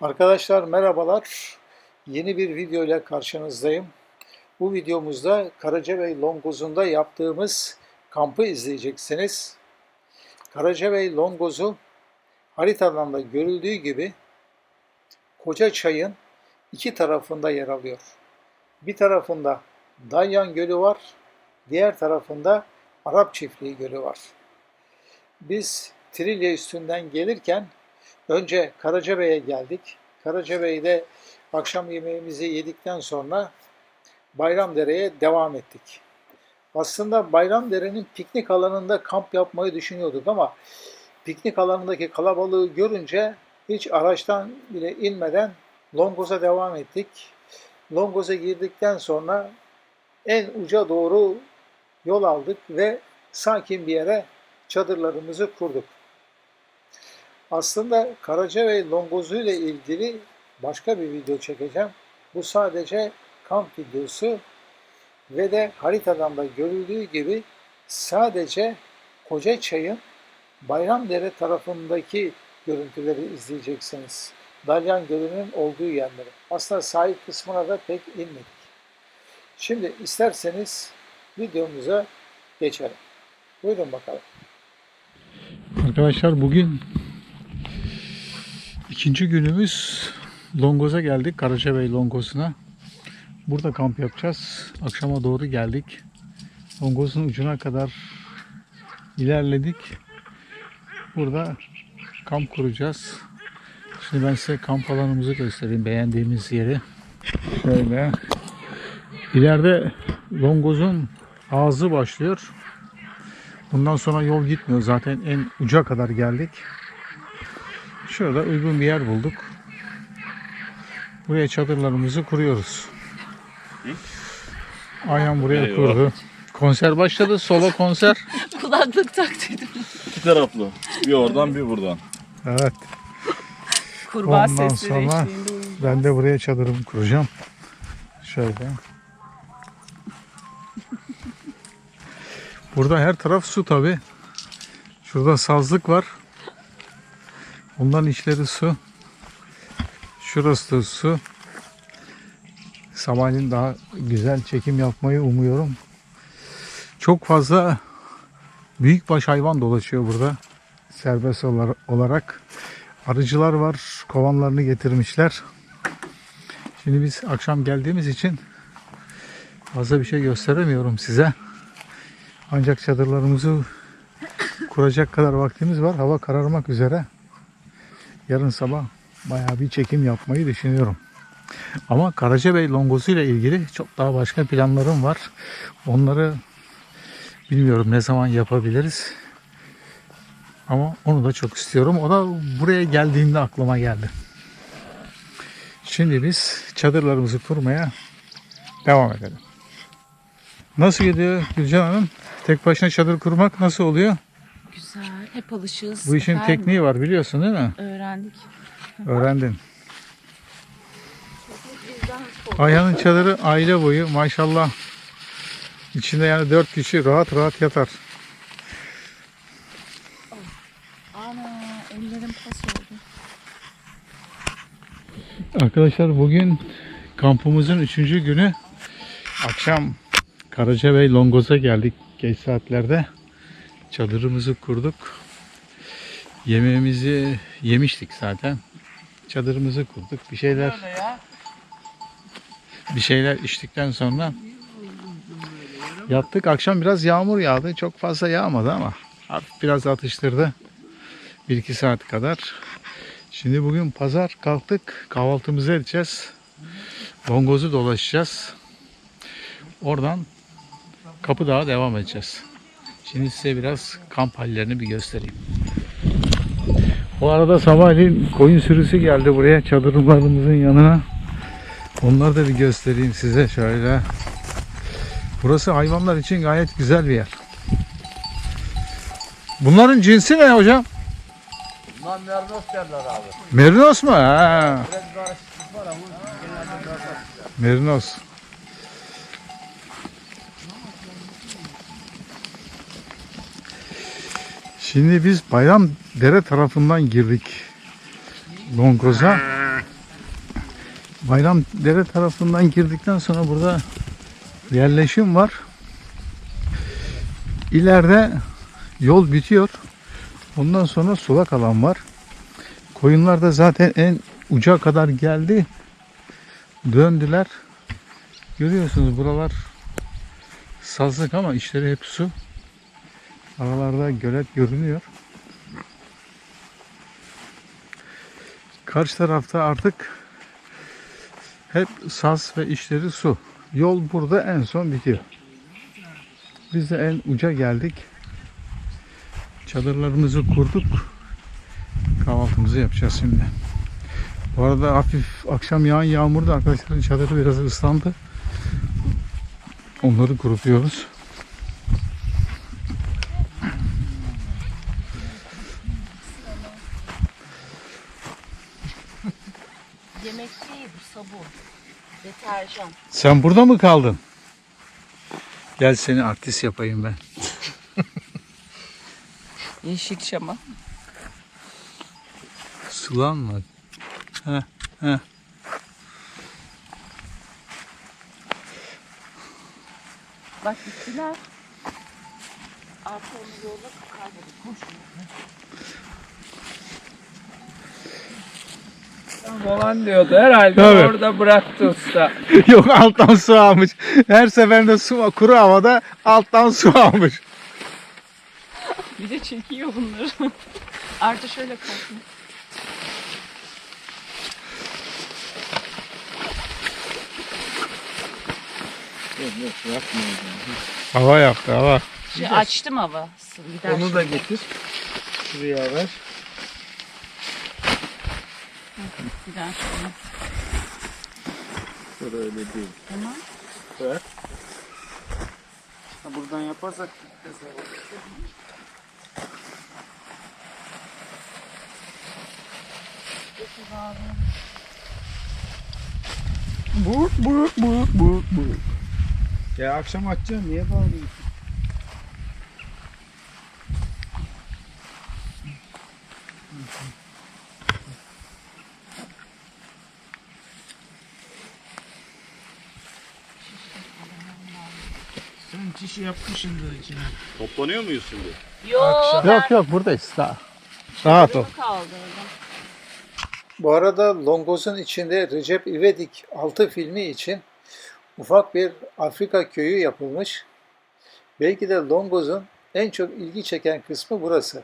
Arkadaşlar merhabalar. Yeni bir video ile karşınızdayım. Bu videomuzda Karacabey Longoz'unda yaptığımız kampı izleyeceksiniz. Karacabey Longoz'u haritadan da görüldüğü gibi Koca Çay'ın iki tarafında yer alıyor. Bir tarafında Dalyan Gölü var, diğer tarafında Arap Çiftliği Gölü var. Biz Trilye üstünden gelirken Önce Karacabey'e geldik. Karacabey'de akşam yemeğimizi yedikten sonra Bayramdere'ye devam ettik. Aslında Bayramdere'nin piknik alanında kamp yapmayı düşünüyorduk ama piknik alanındaki kalabalığı görünce hiç araçtan bile inmeden Longoz'a devam ettik. Longoz'a girdikten sonra en uca doğru yol aldık ve sakin bir yere çadırlarımızı kurduk. Aslında Karacabey Longozu ile ilgili başka bir video çekeceğim. Bu sadece kamp videosu ve de haritadan da görüldüğü gibi sadece Koca Çay'ın Bayramdere tarafındaki görüntüleri izleyeceksiniz. Dalyan Gölü'nün olduğu yerleri. Aslında sahil kısmına da pek inmedik. Şimdi isterseniz videomuza geçelim. Buyurun bakalım. Arkadaşlar bugün İkinci günümüz Longoz'a geldik. Karacabey Longoz'una. Burada kamp yapacağız. Akşama doğru geldik. Longoz'un ucuna kadar ilerledik. Burada kamp kuracağız. Şimdi ben size kamp alanımızı göstereyim. Beğendiğimiz yeri. Şöyle. İleride Longoz'un ağzı başlıyor. Bundan sonra yol gitmiyor. Zaten en uca kadar geldik. Şurada uygun bir yer bulduk. Buraya çadırlarımızı kuruyoruz. Ayhan buraya Eyvah. kurdu. Konser başladı. Solo konser. Kulaklık taktıydım. İki taraflı. Bir oradan bir buradan. Evet. Kurbağa Ondan sesleri sonra- eşliğinde uyuyacağız. Ben de buraya çadırımı kuracağım. Şöyle. Burada her taraf su tabi. Şurada sazlık var. Ondan içleri su. Şurası da su. Sabahleyin daha güzel çekim yapmayı umuyorum. Çok fazla büyükbaş hayvan dolaşıyor burada. Serbest olar- olarak. Arıcılar var. Kovanlarını getirmişler. Şimdi biz akşam geldiğimiz için fazla bir şey gösteremiyorum size. Ancak çadırlarımızı kuracak kadar vaktimiz var. Hava kararmak üzere. Yarın sabah bayağı bir çekim yapmayı düşünüyorum. Ama Karacabey longozu ile ilgili çok daha başka planlarım var. Onları bilmiyorum ne zaman yapabiliriz. Ama onu da çok istiyorum. O da buraya geldiğinde aklıma geldi. Şimdi biz çadırlarımızı kurmaya devam edelim. Nasıl gidiyor Gülcan Hanım? Tek başına çadır kurmak nasıl oluyor? Güzel. Hep alışığız. Bu işin Efendim, tekniği var biliyorsun değil mi? Öğrendik. Öğrendin. Ayhan'ın çadırı aile boyu maşallah. İçinde yani dört kişi rahat rahat yatar. Ana ellerim pas oldu. Arkadaşlar bugün kampımızın üçüncü günü. Akşam Karacabey Longoz'a geldik geç saatlerde. Çadırımızı kurduk. Yemeğimizi yemiştik zaten. Çadırımızı kurduk. Bir şeyler bir şeyler içtikten sonra yattık. Akşam biraz yağmur yağdı. Çok fazla yağmadı ama hafif biraz atıştırdı. 1-2 saat kadar. Şimdi bugün pazar kalktık. Kahvaltımızı edeceğiz. Longoz'u dolaşacağız. Oradan Kapıdağ'a devam edeceğiz. Şimdi size biraz kamp hallerini bir göstereyim. Bu arada sabahleyin koyun sürüsü geldi buraya çadırlarımızın yanına. Onları da bir göstereyim size şöyle. Burası hayvanlar için gayet güzel bir yer. Bunların cinsi ne hocam? Bunlar merdos derler abi. Merinos mu? Ha. Merinos. Şimdi biz Bayram Dere tarafından girdik Longoz'a. Bayramdere tarafından girdikten sonra burada yerleşim var. İleride yol bitiyor. Ondan sonra sulak alan var. Koyunlar da zaten en uca kadar geldi. Döndüler. Görüyorsunuz buralar sazlık ama içleri hep su. Aralarda gölet görünüyor. Karşı tarafta artık hep saz ve içleri su. Yol burada en son bitiyor. Biz de en uca geldik. Çadırlarımızı kurduk. Kahvaltımızı yapacağız şimdi. Bu arada hafif akşam yağan yağmurda arkadaşların çadırı biraz ıslandı. Onları kurutuyoruz. Yemek değil bu sabun. Deterjan. Sen burada mı kaldın? Gel seni artist yapayım ben. Yeşilçam'a. Sulanma. Heh, heh. Bak gittiler. Arkamı yolla kayboldu. Koş. Falan diyordu. Herhalde Tabii. orada bıraktı usta. Yok alttan su almış. Her seferinde su kuru havada alttan su almış. Bir de çekiyor bunları. Artı şöyle kalkın. Hava yaptı hava. Şey, açtım hava. Gider Onu da getir. Şuraya ver. Gider sonra. Burada öyle değil. Tamam. Buradan yaparsak Buk buk buk buk buk. Ya akşam açacaksın niye bağırıyorsun? Sen çişi yapmışsındır içine. toplanıyor muyuz şimdi? Yok. Yok yok buradayız daha. Rahat ol. Bu arada Longoz'un içinde Recep İvedik 6 filmi için ufak bir Afrika köyü yapılmış. Belki de Longoz'un en çok ilgi çeken kısmı burası.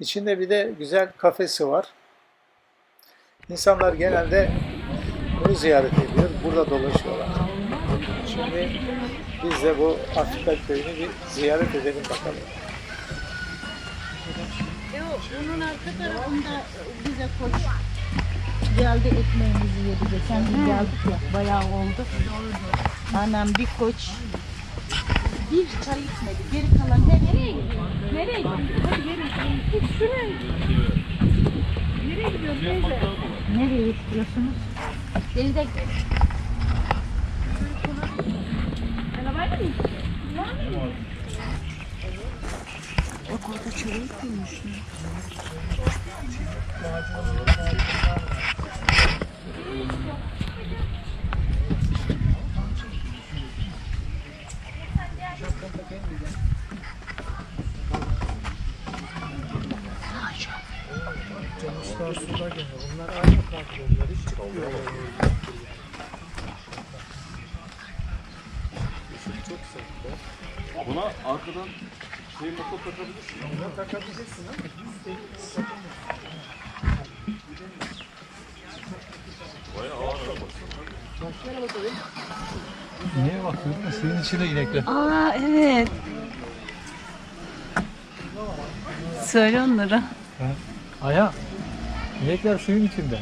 İçinde bir de güzel kafesi var. İnsanlar genelde bunu ziyaret ediyor. Burada dolaşıyorlar. Şimdi biz de bu Afrika köyünü bir ziyaret edelim bakalım. Bunun arka tarafında bize koç geldi ekmeğimizi yedi. Geçen gün geldik ya bayağı oldu. Annem bir koç bir çay içmedi. Geri kalan her nereye gidiyor? Nereye gidiyor? Hadi gelin. Şuraya. Nereye gidiyor teyze? Nereye gidiyorsunuz? Denize gidiyoruz. Arabayla mı? Buna şey motor takabilirsin. Niye bakıyorsun? Suyun içinde inekler. Aa evet. Söyle onlara. Aya. İnekler suyun içinde.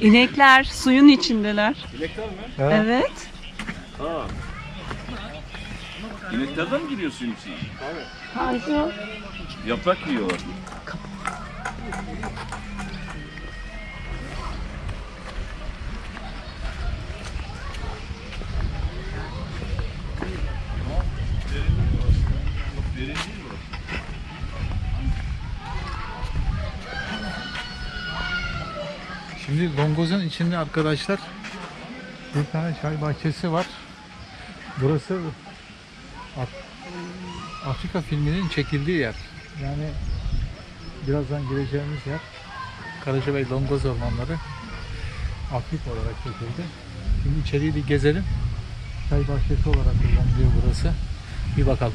İnekler suyun içindeler. İnekler mi? Evet. Ha. İneklerden mi giriyor suyun içine? Hayır. Yaprak yiyorlar. Şimdi Longoz'un içinde arkadaşlar bir tane çay bahçesi var. Burası Af- Afrika filminin çekildiği yer. Yani birazdan gireceğimiz yer Karacabey Longoz ormanları Afrika olarak çekildi. Şimdi içeriği bir gezelim. Çay bahçesi olarak kullanılıyor burası. Bir bakalım.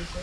그래서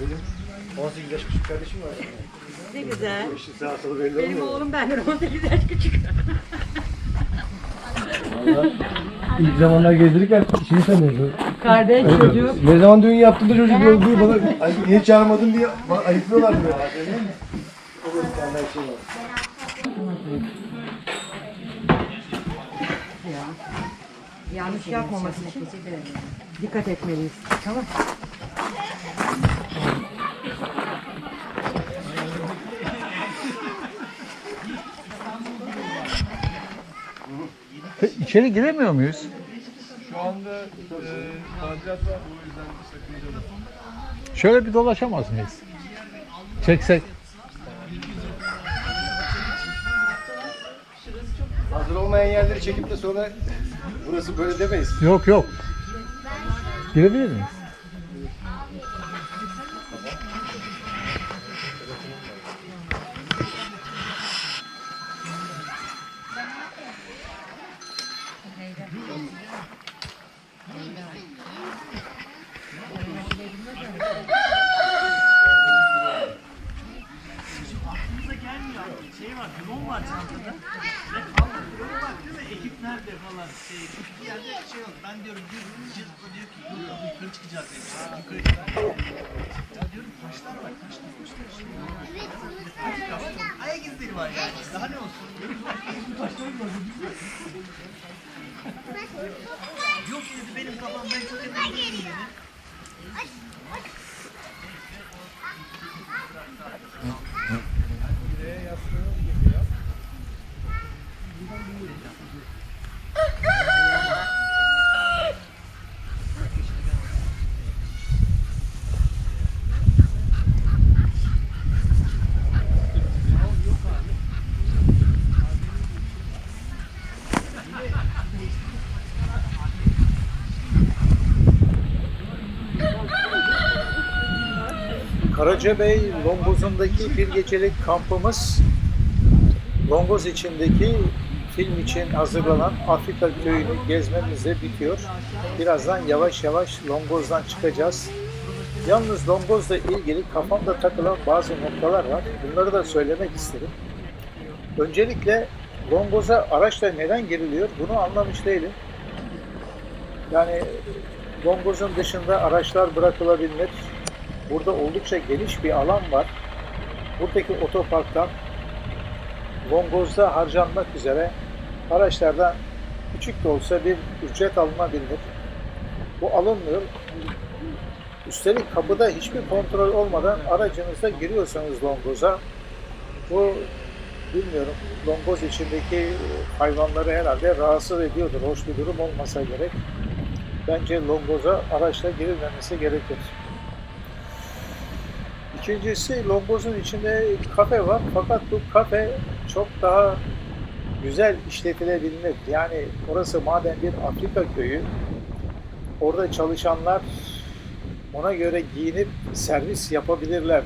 Benim 18 yaş küçük kardeşim var. Ne güzel. İşte sağa sola belli Benim olmuyor. oğlum benden 18 yaş küçük. İlk zamanlar gezdirirken şeyi sanıyordu. Kardeş çocuğu. Ne zaman düğün yaptığında çocuk diyor, diyor bana "Ay, niye çağırmadın diye bana ayıplıyorlar diyor. O böyle bir tane şey var. Yanlış yapmaması için dikkat etmeliyiz. Tamam. İçeri giremiyor muyuz? Şu anda e, tadilat var o yüzden sakıncalı. Şöyle bir dolaşamaz mıyız? Çeksek. Hazır olmayan yerleri çekip de sonra burası böyle demeyiz. Yok yok. Girebilir miyiz? şey var yani. Daha ne olsun? Yok dedi benim kafam ben çok emin değilim dedi. Karacabey Longoz'undaki bir gecelik kampımız Longoz içindeki film için hazırlanan Afrika köyünü gezmemizle bitiyor. Birazdan yavaş yavaş Longoz'dan çıkacağız. Yalnız Longoz'la ilgili kafamda takılan bazı noktalar var. Bunları da söylemek isterim. Öncelikle Longoz'a araçla neden giriliyor bunu anlamış değilim. Yani Longoz'un dışında araçlar bırakılabilir. Burada oldukça geniş bir alan var. Buradaki otoparktan Longoz'da harcanmak üzere araçlardan küçük de olsa bir ücret alınabilir. Bu alınmıyor. Üstelik kapıda hiçbir kontrol olmadan aracınızda giriyorsanız Longoz'a bu bilmiyorum Longoz içindeki hayvanları herhalde rahatsız ediyordur. Hoş bir durum olmasa gerek. Bence Longoz'a araçla girilmemesi gerekir. İkincisi Longoz'un içinde kafe var fakat bu kafe çok daha güzel işletilebilir. Yani orası madem bir Afrika köyü orada çalışanlar ona göre giyinip servis yapabilirler.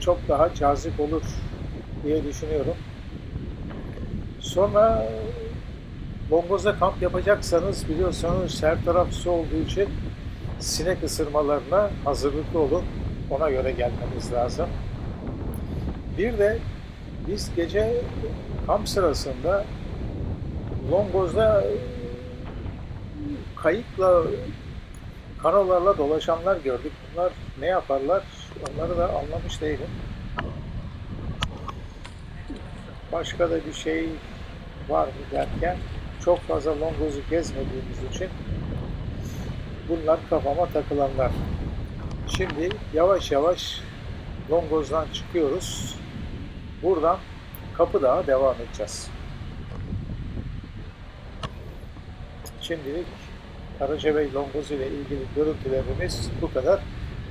Çok daha cazip olur diye düşünüyorum. Sonra Longoz'da kamp yapacaksanız biliyorsanız her taraf su olduğu için sinek ısırmalarına hazırlıklı olun. Ona göre gelmeniz lazım. Bir de biz gece kamp sırasında Longoz'da kayıkla kanolarla dolaşanlar gördük. Bunlar ne yaparlar? Onları da anlamış değilim. Başka da bir şey var mı derken çok fazla Longoz'u gezmediğimiz için bunlar kafama takılanlar. Şimdi yavaş yavaş Longoz'dan çıkıyoruz. Buradan Kapıdağ'a devam edeceğiz. Şimdilik Karacabey Longoz ile ilgili görüntülerimiz bu kadar.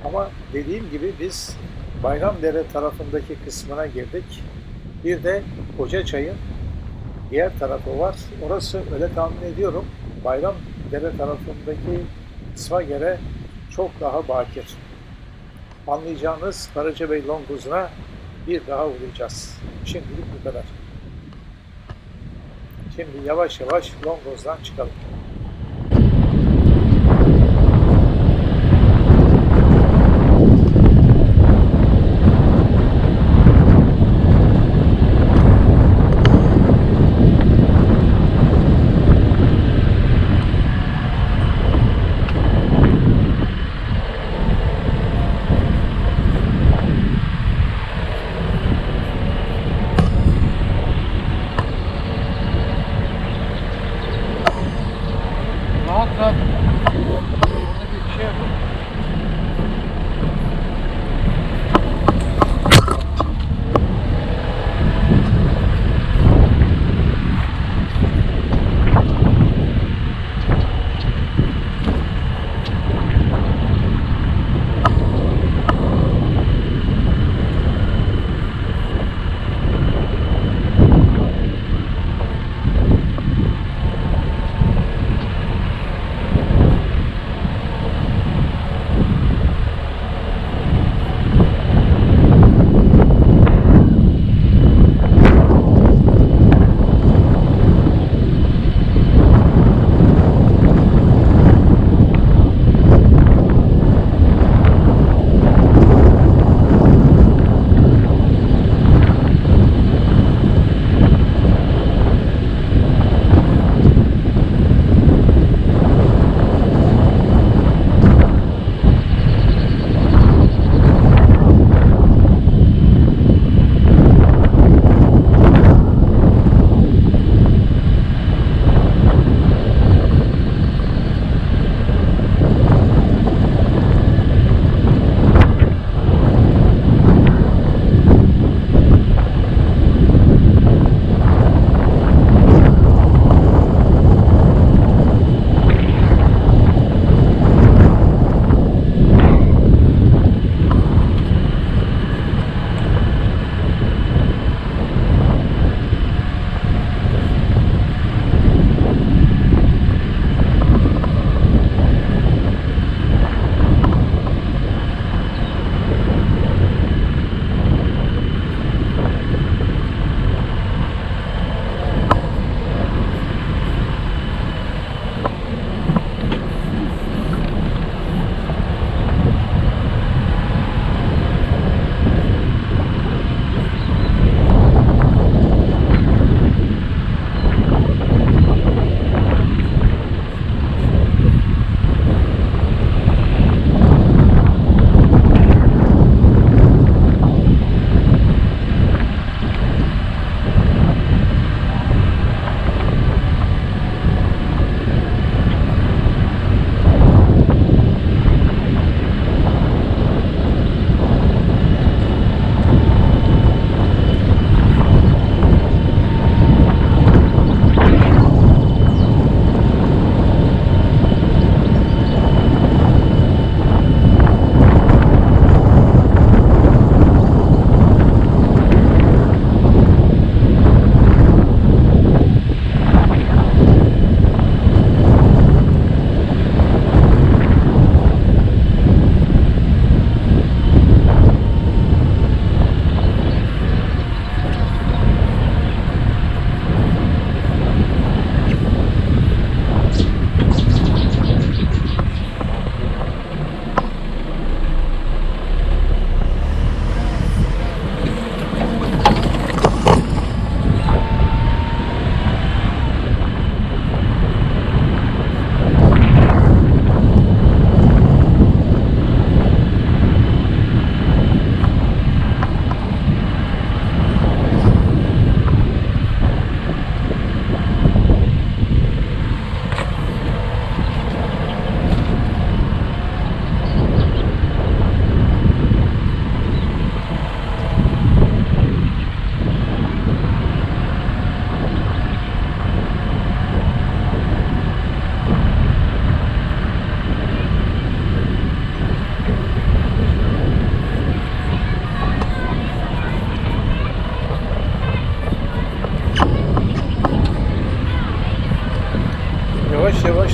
Ama dediğim gibi biz Bayramdere tarafındaki kısmına girdik. Bir de Kocaçay'ın diğer tarafı var. Orası öyle tahmin ediyorum. Bayramdere tarafındaki kısma göre çok daha bakir. Anlayacağınız Karacabey Longoz'una bir daha uğrayacağız. Şimdilik bu kadar. Şimdi yavaş yavaş Longoz'dan çıkalım.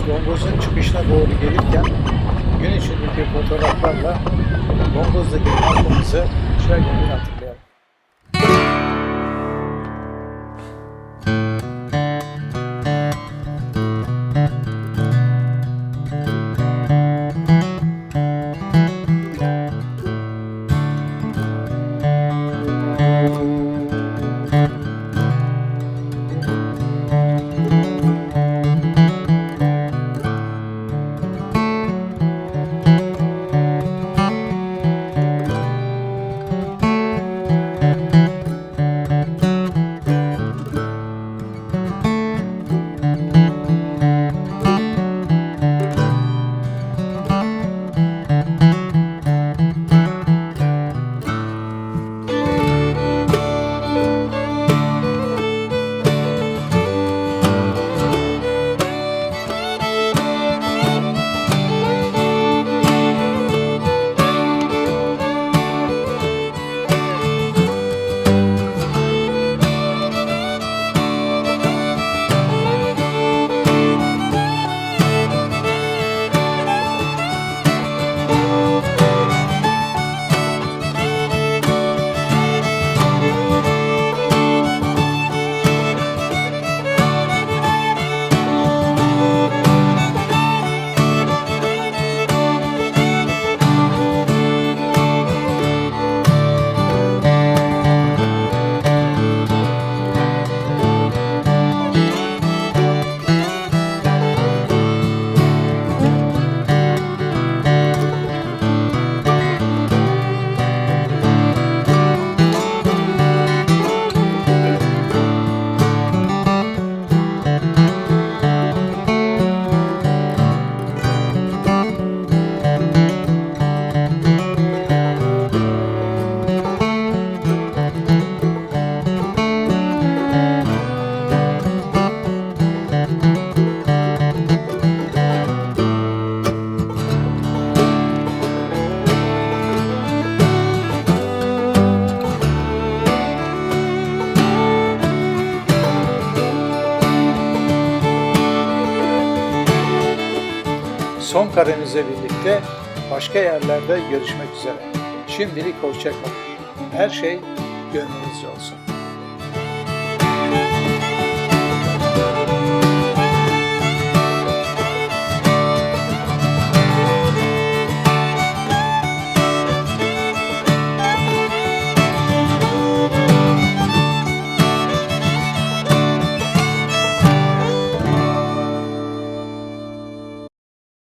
Bongoz'un çıkışına doğru gelirken gün içindeki fotoğraflarla Bongoz'daki kampımızı şöyle bir hatırlayalım. Son karenizle birlikte başka yerlerde görüşmek üzere. Şimdilik hoşçakalın. Her şey gönlünüzce olsun.